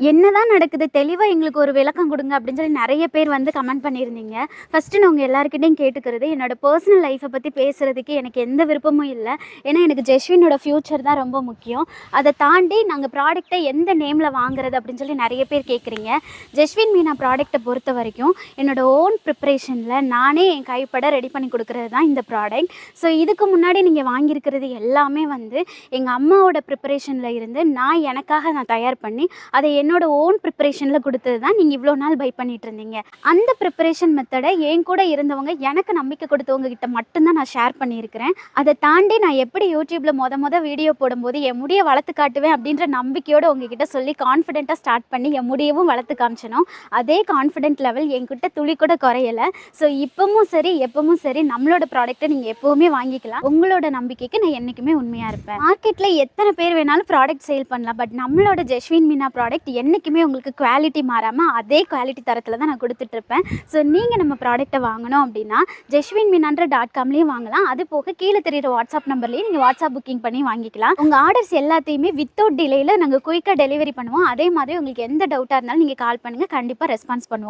என்னதான் நடக்குது? தெளிவாக எங்களுக்கு ஒரு விளக்கம் கொடுங்க அப்படின்னு சொல்லி நிறைய பேர் வந்து கமெண்ட் பண்ணியிருந்தீங்க. ஃபஸ்ட்டு நான் உங்கள் எல்லாருக்கிட்டையும் கேட்டுக்கிறது என்னோடய பர்சனல் லைஃப்பை பற்றி பேசுகிறதுக்கு எனக்கு எந்த விருப்பமும் இல்லை. ஏன்னா எனக்கு ஜெஸ்வினோட ஃப்யூச்சர் தான் ரொம்ப முக்கியம். அதை தாண்டி நாங்கள் ப்ராடக்ட்டை எந்த நேமில் வாங்குறது அப்படின்னு சொல்லி நிறைய பேர் கேட்குறீங்க ஜெஸ்வின் மீனா ப்ராடக்ட்டை பொறுத்த வரைக்கும் என்னோட ஓன் ப்ரிப்ரேஷனில் நானே என் கைப்பட ரெடி பண்ணி கொடுக்குறது தான் இந்த ப்ராடக்ட் ஸோ இதுக்கு முன்னாடி நீங்கள் வாங்கியிருக்கிறது எல்லாமே வந்து எங்கள் அம்மாவோட ப்ரிப்பரேஷனில் இருந்து நான் எனக்காக நான் தயார் பண்ணி அதை என்னோட ஓன் ப்ரிப்பரேஷனில் கொடுத்தது தான் நீங்கள் இவ்வளோ நாள் பை பண்ணிட்டு இருந்தீங்க. அந்த ப்ரிப்பரேஷன் மெத்தடை என் கூட இருந்தவங்க எனக்கு நம்பிக்கை கொடுத்தவங்க கிட்ட மட்டும்தான் நான் ஷேர் பண்ணியிருக்கிறேன். அதை தாண்டி நான் எப்படி யூடியூப்பில் மொத மொத வீடியோ போடும்போது என் முடியை வளர்த்து காட்டுவேன் அப்படின்ற நம்பிக்கையோடு உங்ககிட்ட சொல்லி கான்ஃபிடென்ட்டாக ஸ்டார்ட் பண்ணி என் முடியவும் வளர்த்து காமிச்சனோ அதே கான்ஃபிடென்ட் லெவல் என்கிட்ட துளி கூட குறையலை. ஸோ இப்பவும் சரி எப்பவும் சரி நம்மளோட ப்ராடக்ட்டை நீங்கள் எப்போவுமே வாங்கிக்கலாம். உங்களோட நம்பிக்கைக்கு நான் என்றைக்குமே உண்மையாக இருப்பேன். மார்க்கெட்டில் எத்தனை பேர் வேணாலும் ப்ராடக்ட் சேல் பண்ணலாம். பட் நம்மளோட ஜெஸ்வின் மீனா ப்ராடக்ட் என்றைக்குமே உங்களுக்கு குவாலிட்டி மாறாமல் அதே குவாலிட்டி தரத்தில் தான் நான் கொடுத்துட்ருப்பேன். ஸோ நீங்கள் நம்ம ப்ராடக்ட்டை வாங்கணும் அப்படின்னா ஜெஸ்வின் மீனான்ற டாட் காம்லேயும் வாங்கலாம். அது போக கீழே தெரிகிற வாட்ஸ்அப் நம்பர்லேயும் நீங்கள் வாட்ஸ்அப் புக்கிங் பண்ணி வாங்கிக்கலாம். உங்கள் ஆர்டர்ஸ் எல்லாத்தையுமே வித்தவுட் டிலேயில் நாங்கள் குயிக்காக டெலிவரி பண்ணுவோம். அதே மாதிரி உங்களுக்கு எந்த டவுட்டாக இருந்தாலும் நீங்கள் கால் பண்ணுங்கள் கண்டிப்பாக ரெஸ்பான்ஸ் பண்ணுவோம்.